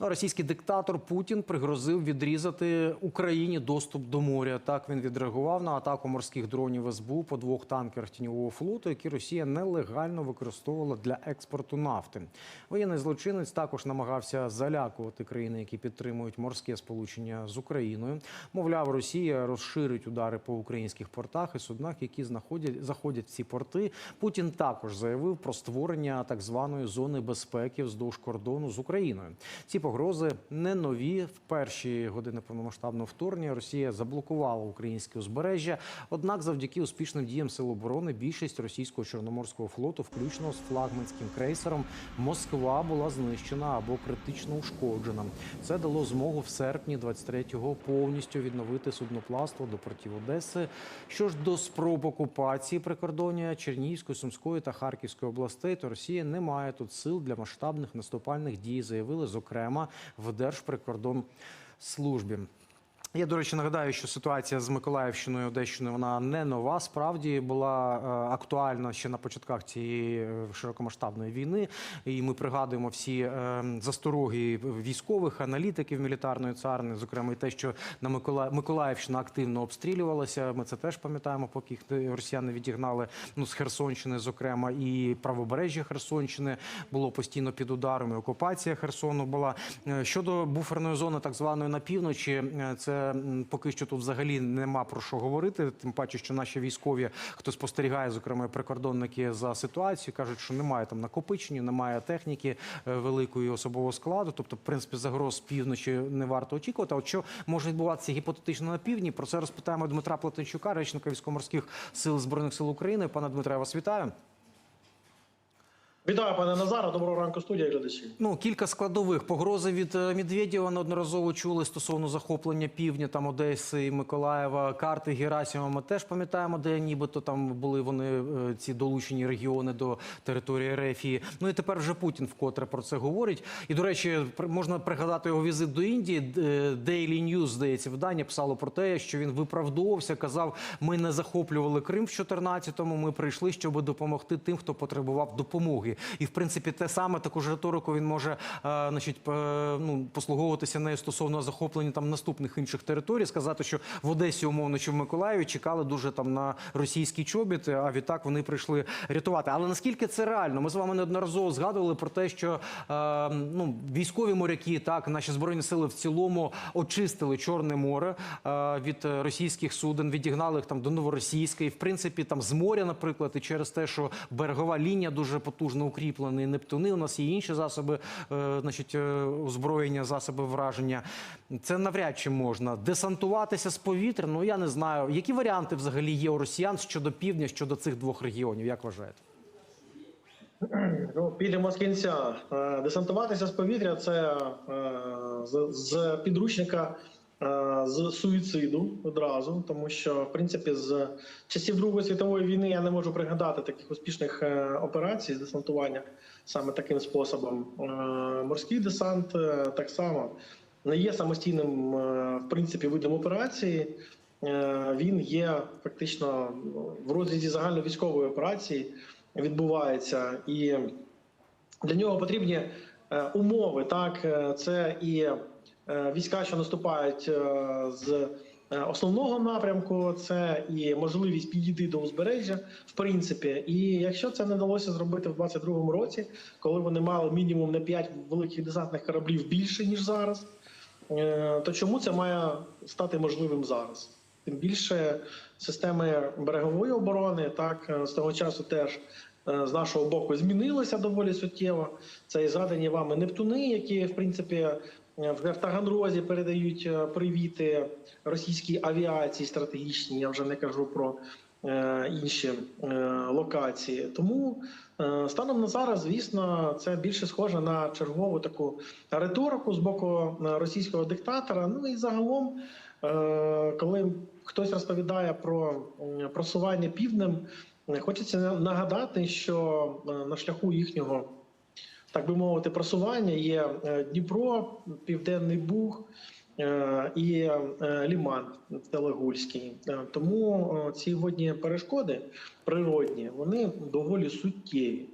Ну, російський диктатор Путін пригрозив відрізати Україні доступ до моря. Так він відреагував на атаку морських дронів СБУ по двох танкерах тіньового флоту, які Росія нелегально використовувала для експорту нафти. Воєнний злочинець також намагався залякувати країни, які підтримують морське сполучення з Україною. Мовляв, Росія розширить удари по українських портах і суднах, які знаходять заходять в ці порти. Путін також заявив про створення так званої зони безпеки вздовж кордону з Україною. Ці погрози не нові. В перші години повномасштабного вторгнення Росія заблокувала українське узбережжя. Однак, завдяки успішним діям сил оборони, більшість російського чорноморського флоту, включно з флагманським крейсером, Москва була знищена або критично ушкоджена. Це дало змогу в серпні 23-го повністю відновити судноплавство до портів Одеси. Що ж до спроб окупації прикордоння Чернігівської, Сумської та Харківської областей, то Росія не має тут сил для масштабних наступальних дій, заявили зокрема в Держприкордонслужбі. Я, до речі, нагадаю, що ситуація з Миколаївщиною і Одещиною вона не нова. Справді була е, актуальна ще на початках цієї е, широкомасштабної війни. І ми пригадуємо всі е, застороги військових аналітиків мілітарної царини, зокрема і те, що на Микола... Миколаївщина активно обстрілювалася. Ми це теж пам'ятаємо, поки росіяни відігнали ну, з Херсонщини, зокрема, і правобережжя Херсонщини було постійно під ударом. і Окупація Херсону була щодо буферної зони, так званої на півночі. Це поки що тут взагалі нема про що говорити. Тим паче, що наші військові, хто спостерігає, зокрема прикордонники за ситуацією, кажуть, що немає там накопичення, немає техніки е, великої особового складу. Тобто, в принципі, загроз півночі не варто очікувати. От що може відбуватися гіпотетично на півдні? Про це розпитаємо Дмитра Платенчука, речника військово-морських сил збройних сил України. Пане Дмитре, я вас вітаю. Вітаю, пане Назаре. Доброго ранку, студія глядачі. Ну, кілька складових погрози від е, Медведєва неодноразово чули стосовно захоплення півдня, там Одеси і Миколаєва. Карти Герасимова ми теж пам'ятаємо, де нібито там були вони е, ці долучені регіони до території Рефії. Ну і тепер вже Путін вкотре про це говорить. І до речі, можна пригадати його візит до Індії. Е, Daily News, здається, видання писало про те, що він виправдовувався, казав: ми не захоплювали Крим в 14-му, Ми прийшли, щоб допомогти тим, хто потребував допомоги. І в принципі, те саме таку ж риторику він може е, значить, е, ну, послуговуватися нею стосовно захоплення там наступних інших територій, сказати, що в Одесі, умовно, чи в Миколаєві чекали дуже там на російські чобіти, а відтак вони прийшли рятувати. Але наскільки це реально? Ми з вами неодноразово згадували про те, що е, ну, військові моряки, так наші збройні сили в цілому очистили Чорне море від російських суден, відігнали їх там до новоросійська, і в принципі там з моря, наприклад, і через те, що берегова лінія дуже потужно укріплена, і Нептуни. У нас є інші засоби, е, значить, е, озброєння, засоби враження. Це навряд чи можна десантуватися з повітря. Ну я не знаю, які варіанти взагалі є у росіян щодо півдня, щодо цих двох регіонів. Як вважаєте? Ну, підемо з кінця. Е, Десантуватися з повітря це з, підручника з суїциду одразу, тому що в принципі з часів Другої світової війни я не можу пригадати таких успішних е, операцій з десантування саме таким способом. Е, Морський десант е, так само не є самостійним е, в принципі видом операції. Е, Він є фактично в розрізі загальновійськової операції відбувається, і для нього потрібні е, умови. Так, Е, це і е, війська, що наступають е, з е, основного напрямку, це і можливість підійти до узбережжя, в принципі. І якщо це не вдалося зробити в 22-му році, коли вони мали мінімум на 5 великих десантних кораблів більше ніж зараз, е, то чому це має стати можливим зараз? Тим більше системи берегової оборони, так е, з того часу теж е, з нашого боку змінилися доволі суттєво. Це і згадані вами Нептуни, які в принципі е, в Таганрозі передають е, привіти російській авіації стратегічній. Я вже не кажу про е, інші е, локації. Тому е, станом на зараз, звісно, це більше схоже на чергову таку риторику з боку е, російського диктатора. Ну і загалом, е, коли хтось розповідає про просування півднем, е, хочеться нагадати, що е, на шляху їхнього. Так би мовити, просування є е, Дніпро, Південний Буг е, і е, Ліман Телегульський. Тому ці водні перешкоди природні вони доволі суттєві.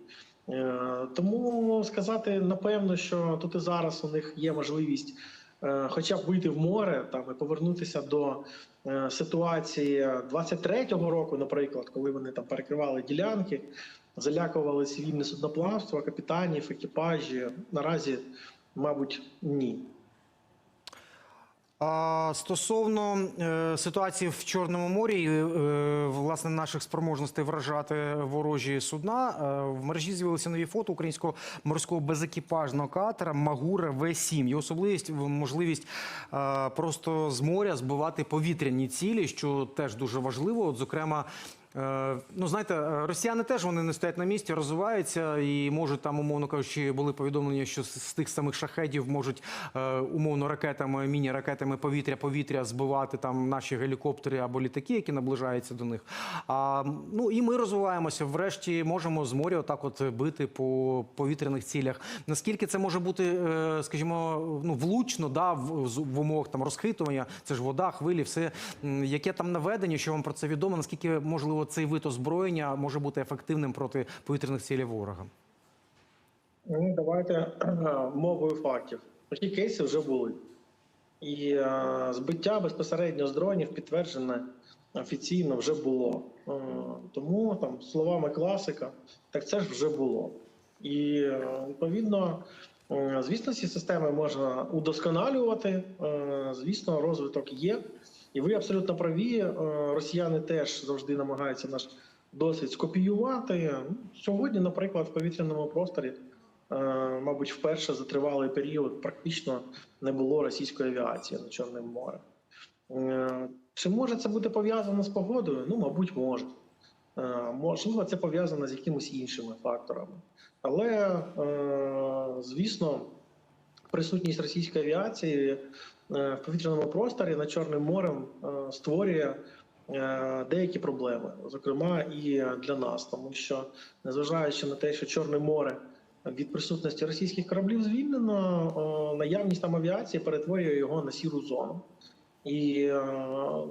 Тому сказати напевно, що тут і зараз у них є можливість хоча б вийти в море там і повернутися до ситуації 23-го року, наприклад, коли вони там перекривали ділянки, залякували цивільне судноплавство, капітанів, екіпажі. Наразі, мабуть, ні. Стосовно е, ситуації в Чорному морі, і, е, власне, наших спроможностей вражати ворожі судна, е, в мережі з'явилися нові фото українського морського безекіпажного катера Магура В-7. Є особливість можливість просто з моря збивати повітряні цілі, що теж дуже важливо. От, зокрема. Е, Ну, знаєте, е, росіяни теж вони не стоять на місці, розвиваються і можуть там, умовно кажучи, були повідомлення, що з тих самих шахедів можуть е, умовно ракетами, міні-ракетами повітря-повітря збивати там наші гелікоптери або літаки, які наближаються до них. А ну і ми розвиваємося. Врешті можемо з моря отак от бити по повітряних цілях. Наскільки це може бути, скажімо, ну влучно, да, в, в умовах там розхитування, це ж вода, хвилі, все яке там наведення, що вам про це відомо? Наскільки можливо цей вид озброєння може бути ефективним проти повітряних цілей ворога? Ну, давайте е, мовою фактів. Такі кейси вже були. І е, збиття безпосередньо з дронів підтверджене офіційно вже було. Е, тому там словами класика, так це ж вже було. І е, відповідно, е, звісно, ці системи можна удосконалювати. Е, звісно, розвиток є. І ви абсолютно праві. Е, росіяни теж завжди намагаються наш досвід скопіювати. Сьогодні, наприклад, в повітряному просторі. Е, мабуть, вперше за тривалий період практично не було російської авіації на Чорному морі. Е, Чи може це бути пов'язано з погодою? Ну, мабуть, може. Е, Можливо, це пов'язано з якимись іншими факторами. Але, звісно, присутність російської авіації в повітряному просторі над Чорним морем е, створює е, деякі проблеми, зокрема і для нас, тому що незважаючи на те, що Чорне море від присутності російських кораблів звільнено, е, наявність там авіації перетворює його на сіру зону. І е,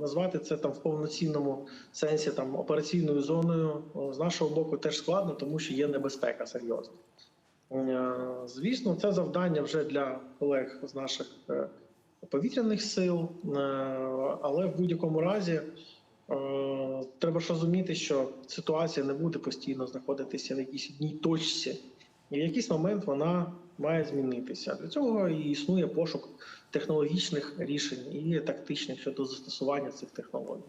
назвати це там в повноцінному сенсі там операційною зоною е, з нашого боку теж складно, тому що є небезпека серйозна. Е, Звісно, це завдання вже для колег з наших е, повітряних сил, е, але в будь-якому разі е, треба ж розуміти, що ситуація не буде постійно знаходитися в якійсь одній точці, і в якийсь момент вона має змінитися. Для цього і існує пошук технологічних рішень і тактичних щодо застосування цих технологій.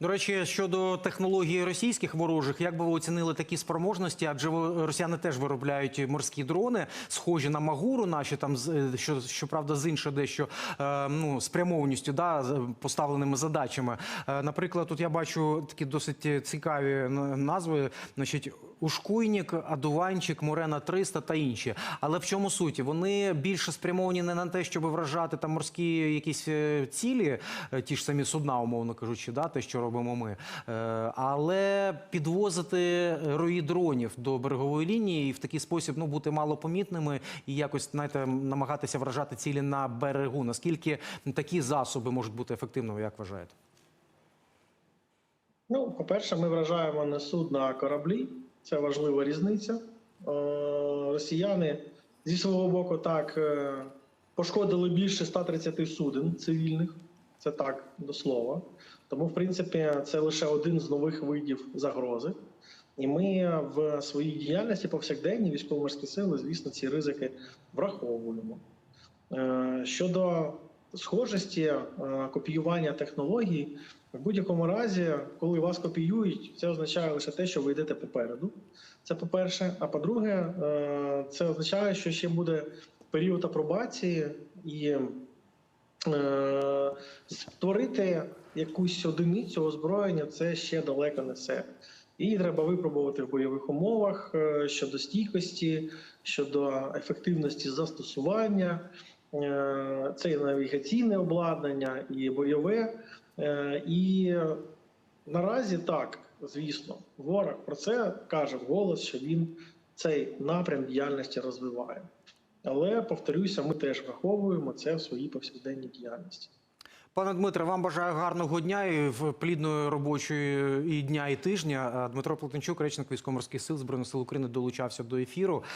До речі, щодо технологій російських ворожих, як би ви оцінили такі спроможності? Адже росіяни теж виробляють морські дрони, схожі на Магуру, наші там е, що щоправда з іншою дещо е, ну спрямованістю, да поставленими задачами. Е, Наприклад, тут я бачу такі досить цікаві назви. Значить, Ушкуйнік, Адуванчик, Морена 300 та інші. Але в чому суті? Вони більше спрямовані не на те, щоб вражати там морські якісь е, цілі, е, ті ж самі судна, умовно кажучи, да, те, що робимо ми, Е, але підвозити рої дронів до берегової лінії і в такий спосіб ну, бути малопомітними і якось знаєте, намагатися вражати цілі на берегу. Наскільки такі засоби можуть бути ефективними, як вважаєте? Ну, по-перше, ми вражаємо не судна, а кораблі. Це важлива різниця. Росіяни зі свого боку так е, пошкодили більше 130 суден цивільних. Це так до слова. Тому, в принципі, це лише один з нових видів загрози. І ми в своїй діяльності повсякденні військово-морські сили, звісно, ці ризики враховуємо. Е, Щодо схожості е, копіювання технологій, в будь-якому разі, коли вас копіюють, це означає лише те, що ви йдете попереду. Це по-перше. А по-друге, е, це означає, що ще буде період апробації і е, створити якусь одиницю озброєння це ще далеко не все. Її треба випробувати в бойових умовах щодо стійкості, щодо ефективності застосування. Е, Це і навігаційне обладнання, і бойове. Е, І наразі так, звісно, ворог про це каже вголос, що він цей напрям діяльності розвиває. Але повторюся, ми теж враховуємо це в своїй повсякденній діяльності. Пане Дмитре, вам бажаю гарного дня і плідної робочої і дня, і тижня. Е, Дмитро Плотенчук, речник військово-морських сил Збройних сил України, долучався до ефіру.